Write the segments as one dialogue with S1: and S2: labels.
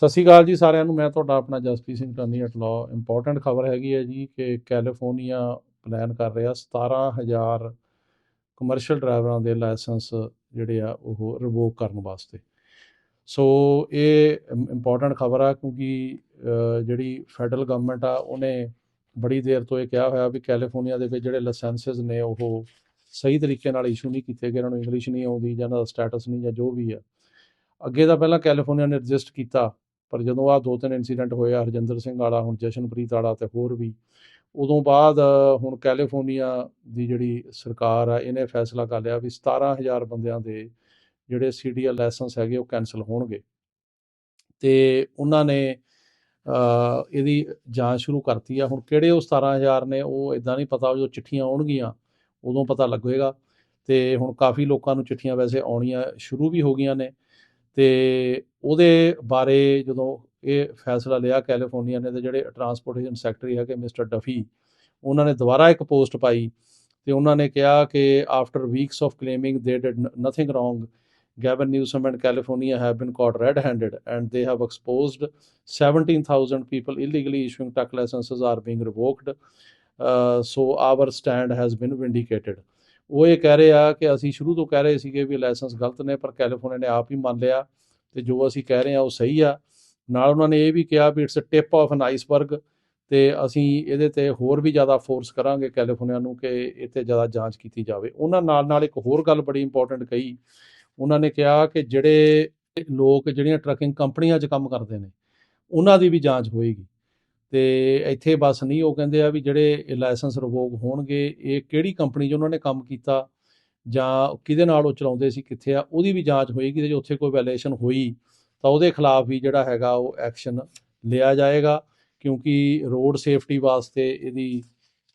S1: ਸਤਿ ਸ਼੍ਰੀ ਅਕਾਲ ਜੀ ਸਾਰਿਆਂ ਨੂੰ, ਮੈਂ ਤੁਹਾਡਾ ਆਪਣਾ Jaspreet Singh Tunny at law important ਖਬਰ ਹੈਗੀ ਹੈ ਜੀ ਕਿ ਕੈਲੀਫੋਰਨੀਆ ਪਲਾਨ ਕਰ ਰਿਹਾ 17000 ਕਮਰਸ਼ੀਅਲ ਡਰਾਈਵਰਾਂ ਦੇ ਲਾਇਸੈਂਸ ਜਿਹੜੇ ਆ ਉਹ ਰਿਵੋਕ ਕਰਨ ਵਾਸਤੇ। ਸੋ ਇਹ ਇੰਪੋਰਟੈਂਟ ਖਬਰ ਆ ਕਿਉਂਕਿ ਜਿਹੜੀ ਫੈਡਰਲ ਗਵਰਨਮੈਂਟ ਆ, ਉਹਨੇ ਬੜੀ ਦੇਰ ਤੋਂ ਇਹ ਕਿਹਾ ਹੋਇਆ ਵੀ ਕੈਲੀਫੋਰਨੀਆ ਦੇ ਵਿੱਚ ਜਿਹੜੇ ਲਾਇਸੈਂਸਸ ਨੇ ਉਹ ਸਹੀ ਤਰੀਕੇ ਨਾਲ ਇਸ਼ੂ ਨਹੀਂ ਕੀਤੇ ਗਏ ਇਹਨਾਂ ਨੂੰ ਇੰਗਲਿਸ਼ ਨਹੀਂ ਆਉਂਦੀ ਜਾਂ ਇਹਨਾਂ ਦਾ ਸਟੇਟਸ ਨਹੀਂ ਜਾਂ ਜੋ ਵੀ ਆ। ਅੱਗੇ ਤਾਂ ਪਹਿਲਾਂ ਕੈਲੀਫੋਰਨੀਆ ਨੇ ਰਜਿਸਟ ਕੀਤਾ। ਪਰ ਜਦੋਂ ਆ ਦੋ ਤਿੰਨ ਇਨਸੀਡੈਂਟ ਹੋਏ ਆ, ਹਰਜਿੰਦਰ ਸਿੰਘ ਵਾਲਾ, ਹੁਣ ਜਸ਼ਨਪ੍ਰੀਤ ਵਾਲਾ ਤੇ ਹੋਰ ਵੀ, ਉਦੋਂ ਬਾਅਦ ਹੁਣ ਕੈਲੀਫੋਰਨੀਆ ਦੀ ਜਿਹੜੀ ਸਰਕਾਰ ਆ, ਇਹਨੇ ਫੈਸਲਾ ਕਰ ਲਿਆ ਵੀ 17000 ਬੰਦਿਆਂ ਦੇ ਜਿਹੜੇ ਸੀਡੀਐਲ ਲਾਇਸੈਂਸ ਹੈਗੇ, ਉਹ ਕੈਨਸਲ ਹੋਣਗੇ। ਤੇ ਉਹਨਾਂ ਨੇ ਇਹਦੀ ਜਾਂਚ ਸ਼ੁਰੂ ਕਰਤੀ ਆ। ਹੁਣ ਕਿਹੜੇ ਉਹ 17000 ਨੇ, ਉਹ ਇਦਾਂ ਨਹੀਂ ਪਤਾ, ਜਦੋਂ ਚਿੱਠੀਆਂ ਆਉਣਗੀਆਂ, ਉਦੋਂ ਪਤਾ ਲੱਗੇਗਾ। ਤੇ ਹੁਣ ਕਾਫੀ ਲੋਕਾਂ ਨੂੰ ਚਿੱਠੀਆਂ ਵੈਸੇ ਆਉਣੀਆਂ ਸ਼ੁਰੂ ਵੀ ਹੋ ਗਈਆਂ ਨੇ। ਤੇ ਉਹਦੇ ਬਾਰੇ ਜਦੋਂ ਇਹ ਫੈਸਲਾ ਲਿਆ ਕੈਲੀਫੋਰਨੀਆ ਨੇ ਤੇ ਜਿਹੜੇ ਟਰਾਂਸਪੋਰਟੇਸ਼ਨ ਸੈਕਟਰੀ ਹੈਗੇ ਮਿਸਟਰ ਡਫੀ ਉਹਨਾਂ ਨੇ ਦੁਬਾਰਾ ਇੱਕ ਪੋਸਟ ਪਾਈ ਤੇ ਉਹਨਾਂ ਨੇ ਕਿਹਾ ਕਿ after weeks of claiming they did nothing wrong Gavin Newsom and California have been caught red-handed and they have exposed 17,000 people illegally issuing truck licenses are being revoked. Uh, so our stand has been vindicated. ਉਹ ਇਹ ਕਹਿ ਰਹੇ ਆ ਕਿ ਅਸੀਂ ਸ਼ੁਰੂ ਤੋਂ ਕਹਿ ਰਹੇ ਸੀਗੇ ਵੀ ਲਾਇਸੈਂਸ ਗਲਤ ਨੇ, ਪਰ ਕੈਲੀਫੋਰਨੀਆ ਨੇ ਆਪ ਹੀ ਮੰਨ ਲਿਆ ਤੇ ਜੋ ਅਸੀਂ ਕਹਿ ਰਹੇ ਆ ਉਹ ਸਹੀ ਆ। ਨਾਲ ਉਹਨਾਂ ਨੇ ਇਹ ਵੀ ਕਿਹਾ ਵੀ it's a tip of an iceberg ਤੇ ਅਸੀਂ ਇਹਦੇ ਤੇ ਹੋਰ ਵੀ ਜ਼ਿਆਦਾ ਫੋਰਸ ਕਰਾਂਗੇ ਕੈਲੀਫੋਰਨੀਆ ਨੂੰ ਕਿ ਇਹ ਤੇ ਜ਼ਿਆਦਾ ਜਾਂਚ ਕੀਤੀ ਜਾਵੇ। ਉਹਨਾਂ ਨਾਲ ਨਾਲ ਇੱਕ ਹੋਰ ਗੱਲ ਬੜੀ ਇੰਪੋਰਟੈਂਟ ਕਹੀ। ਉਹਨਾਂ ਨੇ ਕਿਹਾ ਕਿ ਜਿਹੜੇ ਲੋਕ, ਜਿਹੜੀਆਂ ਟਰੱਕਿੰਗ ਕੰਪਨੀਆਂ 'ਚ ਕੰਮ ਕਰਦੇ ਨੇ, ਉਹਨਾਂ ਦੀ ਵੀ ਜਾਂਚ ਹੋਏਗੀ। ਤੇ ਇੱਥੇ ਬਸ ਨਹੀਂ, ਉਹ ਕਹਿੰਦੇ ਆ ਵੀ ਜਿਹੜੇ ਲਾਇਸੈਂਸ ਰਿਵੋਕ ਹੋਣਗੇ, ਇਹ ਕਿਹੜੀ ਕੰਪਨੀ 'ਚ ਉਹਨਾਂ ਨੇ ਕੰਮ ਕੀਤਾ ਜਾਂ ਕਿਹਦੇ ਨਾਲ ਉਹ ਚਲਾਉਂਦੇ ਸੀ, ਕਿੱਥੇ ਆ, ਉਹਦੀ ਵੀ ਜਾਂਚ ਹੋਏਗੀ ਤੇ ਜੇ ਉੱਥੇ ਕੋਈ ਵਾਇਲੇਸ਼ਨ ਹੋਈ ਤਾਂ ਉਹਦੇ ਖਿਲਾਫ ਵੀ ਜਿਹੜਾ ਹੈਗਾ ਉਹ ਐਕਸ਼ਨ ਲਿਆ ਜਾਏਗਾ, ਕਿਉਂਕਿ ਰੋਡ ਸੇਫਟੀ ਵਾਸਤੇ ਇਹਦੀ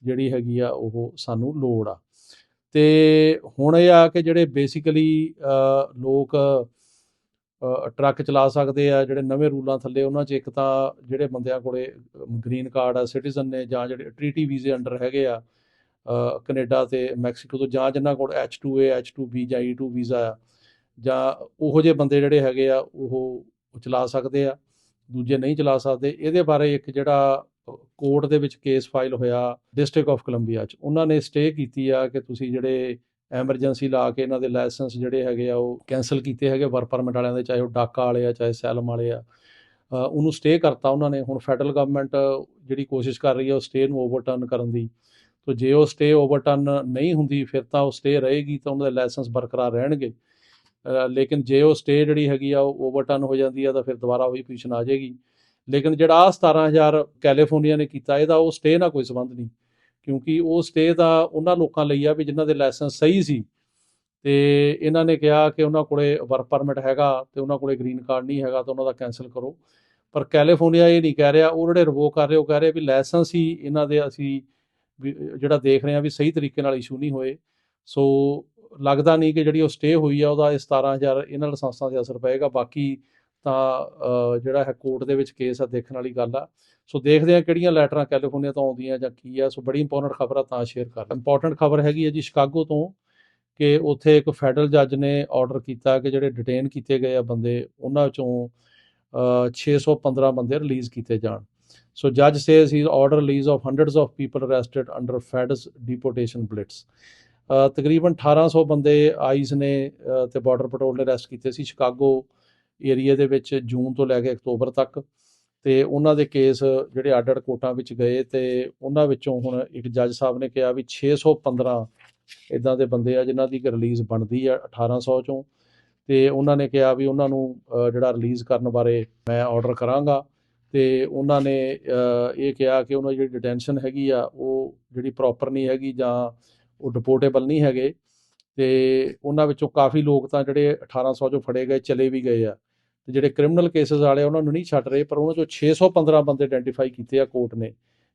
S1: ਜਿਹੜੀ ਹੈਗੀ ਆ ਉਹ ਸਾਨੂੰ ਲੋੜ ਆ। ਤੇ ਹੁਣ ਇਹ ਆ ਕਿ ਜਿਹੜੇ ਬੇਸਿਕਲੀ ਲੋਕ ਟਰੱਕ ਚਲਾ ਸਕਦੇ ਆ ਜਿਹੜੇ ਨਵੇਂ ਰੂਲਾਂ ਥੱਲੇ ਉਹਨਾਂ 'ਚ ਇੱਕ ਤਾਂ ਜਿਹੜੇ ਬੰਦਿਆਂ ਕੋਲੇ ਗ੍ਰੀਨ ਕਾਰਡ ਆ ਸਿਟੀਜ਼ਨ ਨੇ ਜਾਂ ਜਿਹੜੇ ਟ੍ਰੀਟੀ ਵੀਜ਼ੇ ਅੰਡਰ ਹੈਗੇ ਆ ਅ, ਕੈਨੇਡਾ ਤੇ ਮੈਕਸੀਕੋ ਤੋਂ ਜਾਂ ਜਿਨ੍ਹਾਂ ਕੋਲ H2A H2B ਜਾਂ E2 ਵੀਜ਼ਾ ਆ ਜਾਂ ਉਹੋ ਜਿਹੇ ਬੰਦੇ ਜਿਹੜੇ ਹੈਗੇ ਆ ਉਹ ਚਲਾ ਸਕਦੇ ਆ ਦੂਜੇ ਨਹੀਂ ਚਲਾ ਸਕਦੇ। ਇਹਦੇ ਬਾਰੇ ਇੱਕ ਜਿਹੜਾ ਕੋਰਟ ਦੇ ਵਿੱਚ ਕੇਸ ਫਾਈਲ ਹੋਇਆ ਡਿਸਟ੍ਰਿਕਟ ਆਫ ਕੋਲੰਬੀਆ 'ਚ। ਉਹਨਾਂ ਨੇ ਸਟੇ ਕੀਤੀ ਆ ਕਿ ਤੁਸੀਂ ਜਿਹੜੇ ਐਮਰਜੈਂਸੀ ਲਾ ਕੇ ਇਹਨਾਂ ਦੇ ਲਾਇਸੈਂਸ ਜਿਹੜੇ ਹੈਗੇ ਆ, ਉਹ ਕੈਨਸਲ ਕੀਤੇ ਹੈਗੇ ਵਰਕ ਪਰਮਿਟ ਵਾਲਿਆਂ ਦੇ, ਚਾਹੇ ਉਹ ਡਾਕਾ ਵਾਲੇ ਆ, ਚਾਹੇ ਸੈਲਮ ਵਾਲੇ ਆ। ਉਹਨੂੰ ਸਟੇ ਕਰਤਾ ਉਹਨਾਂ ਨੇ। ਹੁਣ ਫੈਡਰਲ ਗਵਰਨਮੈਂਟ ਜਿਹੜੀ ਕੋਸ਼ਿਸ਼ ਕਰ ਰਹੀ ਹੈ ਉਹ ਸਟੇ ਨੂੰ ਓਵਰਟਰਨ ਕਰਨ ਦੀ। ਤੋ, ਜੇ ਉਹ ਸਟੇ ਓਵਰਟਰਨ ਨਹੀਂ ਹੁੰਦੀ, ਫਿਰ ਤਾਂ ਉਹ ਸਟੇ ਰਹੇਗੀ, ਤਾਂ ਉਹਨਾਂ ਦੇ ਲਾਇਸੈਂਸ ਬਰਕਰਾਰ ਰਹਿਣਗੇ। ਲੇਕਿਨ ਜੇ ਉਹ ਸਟੇ ਜਿਹੜੀ ਹੈਗੀ ਆ, ਉਹ ਓਵਰਟਰਨ ਹੋ ਜਾਂਦੀ ਆ, ਤਾਂ ਫਿਰ ਦੁਬਾਰਾ ਉਹੀ ਪੋਜੀਸ਼ਨ ਆ ਜਾਏਗੀ। ਲੇਕਿਨ ਜਿਹੜਾ ਆਹ 17000 ਕੈਲੀਫੋਰਨੀਆ ਨੇ ਕੀਤਾ, ਇਹਦਾ ਉਹ ਸਟੇ ਨਾਲ ਕੋਈ ਸੰਬੰਧ ਨਹੀਂ। ਕਿਉਂਕਿ ਉਹ ਸਟੇ ਤਾਂ ਉਹਨਾਂ ਲੋਕਾਂ ਲਈ ਆ ਵੀ ਜਿਨ੍ਹਾਂ ਦੇ ਲਾਇਸੈਂਸ ਸਹੀ ਸੀ। ਤੇ ਇਹਨਾਂ ਨੇ ਕਿਹਾ ਕਿ ਉਹਨਾਂ ਕੋਲੇ ਵਰਕ ਪਰਮਿਟ ਹੈਗਾ ਤੇ ਉਹਨਾਂ ਕੋਲੇ ਗ੍ਰੀਨ ਕਾਰਡ ਨਹੀਂ ਹੈਗਾ ਤਾਂ ਉਹਨਾਂ ਦਾ ਕੈਨਸਲ ਕਰੋ। ਪਰ ਕੈਲੀਫੋਰਨੀਆ ਇਹ ਨਹੀਂ ਕਹਿ ਰਿਹਾ, ਉਹ ਜਿਹੜੇ ਰਿਵੋਕ ਕਰ ਰਹੇ, ਉਹ ਕਹਿ ਰਹੇ ਵੀ ਲਾਇਸੈਂਸ ਹੀ ਇਹਨਾਂ ਦੇ ਅਸੀਂ ਵੀ ਜਿਹੜਾ ਦੇਖ ਰਹੇ ਆ ਵੀ ਸਹੀ ਤਰੀਕੇ ਨਾਲ ਇਸ਼ੂ ਨਹੀਂ ਹੋਏ। ਸੋ ਲੱਗਦਾ ਨਹੀਂ ਕਿ ਜਿਹੜੀ ਉਹ ਸਟੇ ਹੋਈ ਆ, ਉਹਦਾ ਇਹ 17000 ਇਹਨਾਂ ਲਾਇਸੈਂਸਾਂ ਤੇ ਅਸਰ ਪਏਗਾ। ਬਾਕੀ ਤਾਂ ਜਿਹੜਾ ਹੈ ਕੋਰਟ ਦੇ ਵਿੱਚ ਕੇਸ ਆ ਦੇਖਣ ਵਾਲੀ ਗੱਲ ਆ। ਸੋ ਦੇਖਦੇ ਆ ਕਿਹੜੀਆਂ ਲੈਟਰਾਂ ਕੈਲੀਫੋਰਨੀਆ ਤੋਂ ਆਉਂਦੀਆਂ ਜਾਂ ਕੀ ਆ। ਸੋ ਬੜੀ ਇੰਪੋਰਟੈਂਟ ਖਬਰ ਆ ਤਾਂ ਸ਼ੇਅਰ ਕਰ ਇੰਪੋਰਟੈਂਟ ਖਬਰ ਹੈਗੀ ਹੈ ਜੀ ਸ਼ਿਕਾਗੋ ਤੋਂ ਕਿ ਉੱਥੇ ਇੱਕ ਫੈਡਰਲ ਜੱਜ ਨੇ ਆਰਡਰ ਕੀਤਾ ਕਿ ਜਿਹੜੇ ਡਿਟੇਨ ਕੀਤੇ ਗਏ ਆ ਬੰਦੇ ਉਹਨਾਂ ਵਿੱਚੋਂ ਅ, 615 ਬੰਦੇ ਰਿਲੀਜ਼ ਕੀਤੇ ਜਾਣ। ਸੋ ਜੱਜ says he order release of hundreds of people arrested under feds deportation blitz ਤਕਰੀਬਨ 1800 ਬੰਦੇ ਆਈਸ ਨੇ ਅ, ਤੇ ਬਾਰਡਰ ਪੈਟਰੋਲ ਨੇ ਅਰੈਸਟ ਕੀਤੇ ਸੀ ਸ਼ਿਕਾਗੋ ਏਰੀਆ ਦੇ ਵਿੱਚ ਜੂਨ ਤੋਂ ਲੈ ਕੇ ਅਕਤੂਬਰ ਤੱਕ। ਤੇ ਉਹਨਾਂ ਦੇ ਕੇਸ ਜਿਹੜੇ ਅੱਡ-ਅੱਡ ਕੋਰਟਾਂ ਵਿੱਚ ਗਏ ਤੇ ਉਹਨਾਂ ਵਿੱਚੋਂ ਹੁਣ ਇੱਕ ਜੱਜ ਸਾਹਿਬ ਨੇ ਕਿਹਾ ਵੀ 615 ਇਦਾਂ ਦੇ ਬੰਦੇ ਆ ਜਿਨ੍ਹਾਂ ਦੀ ਰਿਲੀਜ਼ ਬਣਦੀ ਆ 1800 ਚੋਂ। ਤੇ ਉਹਨਾਂ ਨੇ ਕਿਹਾ ਵੀ ਉਹਨਾਂ ਨੂੰ ਜਿਹੜਾ ਰਿਲੀਜ਼ ਕਰਨ ਬਾਰੇ ਮੈਂ ਆਰਡਰ ਕਰਾਂਗਾ। ਤੇ ਉਹਨਾਂ ਨੇ ਇਹ ਕਿਹਾ ਕਿ ਉਹਨਾਂ ਦੀ ਜਿਹੜੀ ਡਿਟੈਂਸ਼ਨ ਹੈਗੀ ਆ, ਉਹ ਜਿਹੜੀ ਪ੍ਰੋਪਰ ਨਹੀਂ ਹੈਗੀ ਜਾਂ ਉਹ ਡਿਪੋਰਟੇਬਲ ਨਹੀਂ ਹੈਗੇ। ਤੇ ਉਹਨਾਂ ਵਿੱਚੋਂ ਕਾਫੀ ਲੋਕ ਤਾਂ ਜਿਹੜੇ 1800 ਚੋਂ ਫੜੇ ਗਏ, ਚਲੇ ਵੀ ਗਏ ਆ। ਤੇ ਜਿਹੜੇ ਕ੍ਰਿਮੀਨਲ ਕੇਸਸ ਵਾਲੇ ਉਹਨਾਂ ਨੂੰ ਨਹੀਂ ਛੱਡ ਰਹੇ, ਪਰ ਉਹਨਾਂ ਚੋਂ 615 ਬੰਦੇ ਆਇਡੈਂਟੀਫਾਈ ਕੀਤੇ ਆ ਕੋਰਟ ਨੇ,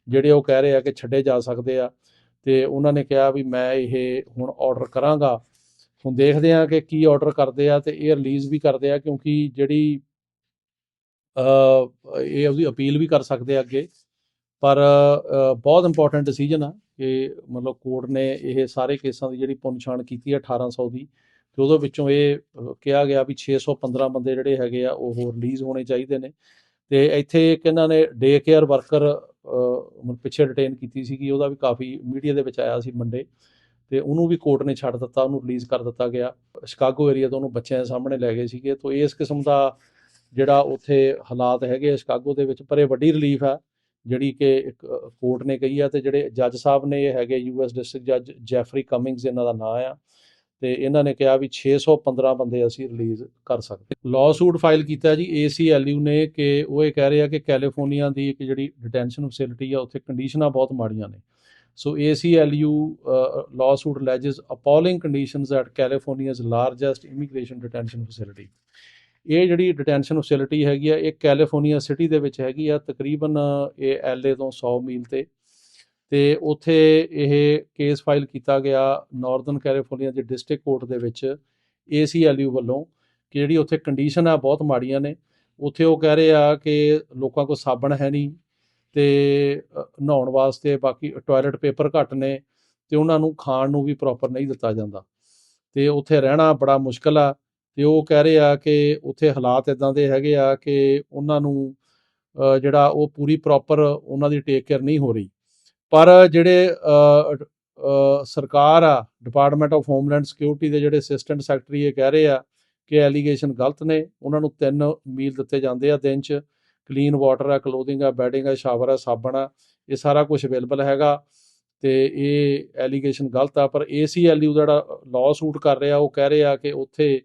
S1: ਜਿਹੜੇ ਉਹ ਕਹਿ ਰਹੇ ਆ ਕਿ ਛੱਡੇ ਜਾ ਸਕਦੇ ਆ। ਤੇ ਉਹਨਾਂ ਨੇ ਕਿਹਾ ਵੀ ਮੈਂ ਇਹ ਹੁਣ ਆਰਡਰ ਕਰਾਂਗਾ। ਹੁਣ ਦੇਖਦੇ ਆ ਕਿ ਕੀ ਆਰਡਰ ਕਰਦੇ ਆ ਤੇ ਇਹ ਰਿਲੀਜ਼ ਵੀ ਕਰਦੇ ਆ, ਕਿਉਂਕਿ ਜਿਹੜੀ ਅ ਇਹ ਉਹਦੀ ਅਪੀਲ ਵੀ ਕਰ ਸਕਦੇ ਆ ਅੱਗੇ। ਪਰ ਬਹੁਤ ਇੰਪੋਰਟੈਂਟ ਡਿਸੀਜਨ ਆ ਕਿ ਮਤਲਬ ਕੋਰਟ ਨੇ ਇਹ ਸਾਰੇ ਕੇਸਾਂ ਦੀ ਜਿਹੜੀ ਪੁਨਛਾਣ ਕੀਤੀ ਹੈ 1800 ਦੀ। ਤੇ ਉਹਦੇ ਵਿੱਚੋਂ ਇਹ ਕਿਹਾ ਗਿਆ ਵੀ 615 ਬੰਦੇ ਜਿਹੜੇ ਹੈਗੇ ਆ, ਉਹ ਰਿਲੀਜ਼ ਹੋਣੇ ਚਾਹੀਦੇ ਨੇ। ਤੇ ਇੱਥੇ ਇੱਕ ਇਹਨਾਂ ਨੇ ਡੇ ਕੇਅਰ ਵਰਕਰ ਪਿੱਛੇ ਡਿਟੇਨ ਕੀਤੀ ਸੀਗੀ, ਉਹਦਾ ਵੀ ਕਾਫੀ ਮੀਡੀਆ ਦੇ ਵਿੱਚ ਆਇਆ ਸੀ ਮੰਡੇ ਤੇ ਉਹਨੂੰ ਵੀ ਕੋਰਟ ਨੇ ਛੱਡ ਦਿੱਤਾ, ਉਹਨੂੰ ਰਿਲੀਜ਼ ਕਰ ਦਿੱਤਾ ਗਿਆ। ਸ਼ਿਕਾਗੋ ਏਰੀਆ ਤੋਂ ਉਹਨੂੰ ਬੱਚਿਆਂ ਦੇ ਸਾਹਮਣੇ ਲੈ ਗਏ ਸੀਗੇ। ਤੋਂ ਇਸ ਕਿਸਮ ਦਾ ਜਿਹੜਾ ਉੱਥੇ ਹਾਲਾਤ ਹੈਗੇ ਆ ਸ਼ਿਕਾਗੋ ਦੇ ਵਿੱਚ, ਪਰ ਇਹ ਵੱਡੀ ਰਿਲੀਫ ਆ, ਜਿਹੜੀ ਕਿ ਇੱਕ ਕੋਰਟ ਨੇ ਕਹੀ ਆ ਤੇ ਜਿਹੜੇ ਜੱਜ ਸਾਹਿਬ ਨੇ ਇਹ ਹੈਗੇ ਯੂਐਸ ਡਿਸਟ੍ਰਿਕਟ ਜੱਜ ਜੈਫਰੀ ਕਮਿੰਗਸ ਇਹਨਾਂ ਦਾ ਨਾਮ ਆ। ਤੇ ਇਹਨਾਂ ਨੇ ਕਿਹਾ ਵੀ 615 ਬੰਦੇ ਅਸੀਂ ਰਿਲੀਜ਼ ਕਰ ਸਕਦੇ। ਲਾਅ ਸੂਟ ਫਾਈਲ ਕੀਤਾ ਜੀ ACLU ਨੇ ਕਿ ਉਹ ਇਹ ਕਹਿ ਰਹੇ ਆ ਕਿ ਕੈਲੀਫੋਰਨੀਆ ਦੀ ਇੱਕ ਜਿਹੜੀ ਡਿਟੈਂਸ਼ਨ ਫੈਸਿਲਿਟੀ ਆ, ਉੱਥੇ ਕੰਡੀਸ਼ਨਾਂ ਬਹੁਤ ਮਾੜੀਆਂ ਨੇ। So ACLU lawsuit alleges appalling conditions at California's largest immigration detention facility ਇਹ ਜਿਹੜੀ ਡਿਟੈਂਸ਼ਨ ਫੈਸਿਲਿਟੀ ਹੈਗੀ ਆ, ਇਹ ਕੈਲੀਫੋਰਨੀਆ ਸਿਟੀ ਦੇ ਵਿੱਚ ਹੈਗੀ ਆ, ਤਕਰੀਬਨ ਇਹ ਐਲਏ ਤੋਂ 100 ਮੀਲ ਤੇ ਤੇ ਉੱਥੇ ਇਹ ਕੇਸ ਫਾਈਲ ਕੀਤਾ ਗਿਆ ਨਾਰਥਰਨ ਕੈਲੀਫੋਰਨੀਆ ਦੇ ਡਿਸਟ੍ਰਿਕਟ ਕੋਰਟ ਦੇ ਵਿੱਚ ACLU ਵੱਲੋਂ, ਕਿ ਜਿਹੜੀ ਉੱਥੇ ਕੰਡੀਸ਼ਨ ਆ ਬਹੁਤ ਮਾੜੀਆਂ ਨੇ। ਉੱਥੇ ਉਹ ਕਹਿ ਰਹੇ ਆ ਕਿ ਲੋਕਾਂ ਕੋਲ ਸਾਬਣ ਹੈ ਨਹੀਂ ਤੇ ਨਹਾਉਣ ਵਾਸਤੇ ਬਾਕੀ ਟਾਇਲਟ ਪੇਪਰ ਘੱਟ ਨੇ ਤੇ ਉਹਨਾਂ ਨੂੰ ਖਾਣ ਨੂੰ ਵੀ ਪ੍ਰੋਪਰ ਨਹੀਂ ਦਿੱਤਾ ਜਾਂਦਾ। ਤੇ ਉੱਥੇ ਰਹਿਣਾ ਬੜਾ ਮੁਸ਼ਕਲ ਆ ਤੇ ਉਹ ਕਹਿ ਰਹੇ ਆ ਕਿ ਉੱਥੇ ਹਾਲਾਤ ਇਦਾਂ ਦੇ ਹੈਗੇ ਆ ਕਿ ਉਹਨਾਂ ਨੂੰ ਜਿਹੜਾ ਉਹ ਪੂਰੀ ਪ੍ਰੋਪਰ ਉਹਨਾਂ ਦੀ ਟੇਕ ਕੇਅਰ ਨਹੀਂ ਹੋ ਰਹੀ। ਪਰ ਜਿਹੜੇ ਸਰਕਾਰ ਆ ਡਿਪਾਰਟਮੈਂਟ ਆਫ ਹੋਮਲੈਂਡ ਸਿਕਿਉਰਿਟੀ ਦੇ ਜਿਹੜੇ ਅਸਿਸਟੈਂਟ ਸੈਕਟਰੀ ਇਹ ਕਹਿ ਰਹੇ ਆ ਕਿ ਐਲੀਗੇਸ਼ਨ ਗਲਤ ਨੇ, ਉਹਨਾਂ ਨੂੰ ਤਿੰਨ ਮੀਲ ਦਿੱਤੇ ਜਾਂਦੇ ਆ ਦਿਨ 'ਚ। ਕਲੀਨ ਵਾਟਰ ਆ ਕਲੋਥਿੰਗ ਆ ਬੈਡਿੰਗ ਆ ਸ਼ਾਵਰ ਆ, ਸਾਬਣ ਆ, ਇਹ ਸਾਰਾ ਕੁਝ ਅਵੇਲੇਬਲ ਹੈਗਾ ਤੇ ਇਹ ਐਲੀਗੇਸ਼ਨ ਗਲਤ ਆ। ਪਰ ACLU ਦਾ ਜਿਹੜਾ ਲਾਅ ਸੂਟ ਕਰ ਰਿਹਾ, ਉਹ ਕਹਿ ਰਹੇ ਆ ਕਿ ਉੱਥੇ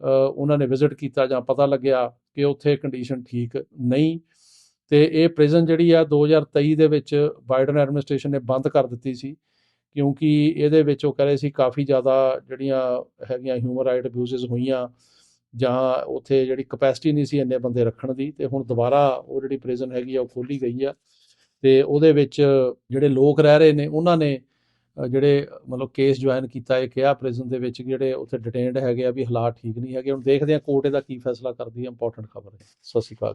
S1: ਉਹਨਾਂ ਨੇ ਵਿਜ਼ਿਟ ਕੀਤਾ ਜਾਂ ਪਤਾ ਲੱਗਿਆ ਕਿ ਉੱਥੇ ਕੰਡੀਸ਼ਨ ਠੀਕ ਨਹੀਂ। ਤੇ ਇਹ ਪ੍ਰਿਜ਼ਨ ਜਿਹੜੀ ਆ 2023 ਦੇ ਵਿੱਚ ਬਾਈਡਨ ਐਡਮਿਨਿਸਟ੍ਰੇਸ਼ਨ ਨੇ ਬੰਦ ਕਰ ਦਿੱਤੀ ਸੀ, ਕਿਉਂਕਿ ਇਹਦੇ ਵਿੱਚ ਉਹ ਕਹ ਰਹੇ ਸੀ ਕਾਫੀ ਜ਼ਿਆਦਾ ਜਿਹੜੀਆਂ ਹੈਗੀਆਂ ਹਿਊਮਨ ਰਾਈਟ ਅਬਿਊਜ਼ਸ ਹੋਈਆਂ, ਜਾਂ ਉੱਥੇ ਜਿਹੜੀ ਕਪੈਸਿਟੀ ਨਹੀਂ ਸੀ ਇੰਨੇ ਬੰਦੇ ਰੱਖਣ ਦੀ, ਤੇ ਹੁਣ ਦੁਬਾਰਾ ਉਹ ਜਿਹੜੀ ਪ੍ਰਿਜ਼ਨ ਹੈਗੀ ਆ ਉਹ ਖੋਲੀ ਗਈ ਆ। ਤੇ ਉਹਦੇ ਵਿੱਚ ਜਿਹੜੇ ਲੋਕ ਰਹਿ ਰਹੇ ਨੇ, ਉਹਨਾਂ ਨੇ ਜਿਹੜੇ ਮਤਲਬ ਕੇਸ ਜੁਆਇਨ ਕੀਤਾ, ਇਹ ਕਿਹਾ ਪ੍ਰਿਜ਼ਨ ਦੇ ਵਿੱਚ ਕਿ ਜਿਹੜੇ ਉੱਥੇ ਡਿਟੇਨਡ ਹੈਗੇ ਆ ਵੀ ਹਾਲਾਤ ਠੀਕ ਨਹੀਂ ਹੈਗੇ। ਹੁਣ ਦੇਖਦੇ ਆ ਕੋਰਟ ਇਹਦਾ ਕੀ ਫੈਸਲਾ ਕਰਦੀ ਹੈ ਇੰਪੋਰਟੈਂਟ ਖਬਰ ਹੈ। ਸਤਿ ਸ਼੍ਰੀ ਅਕਾਲ।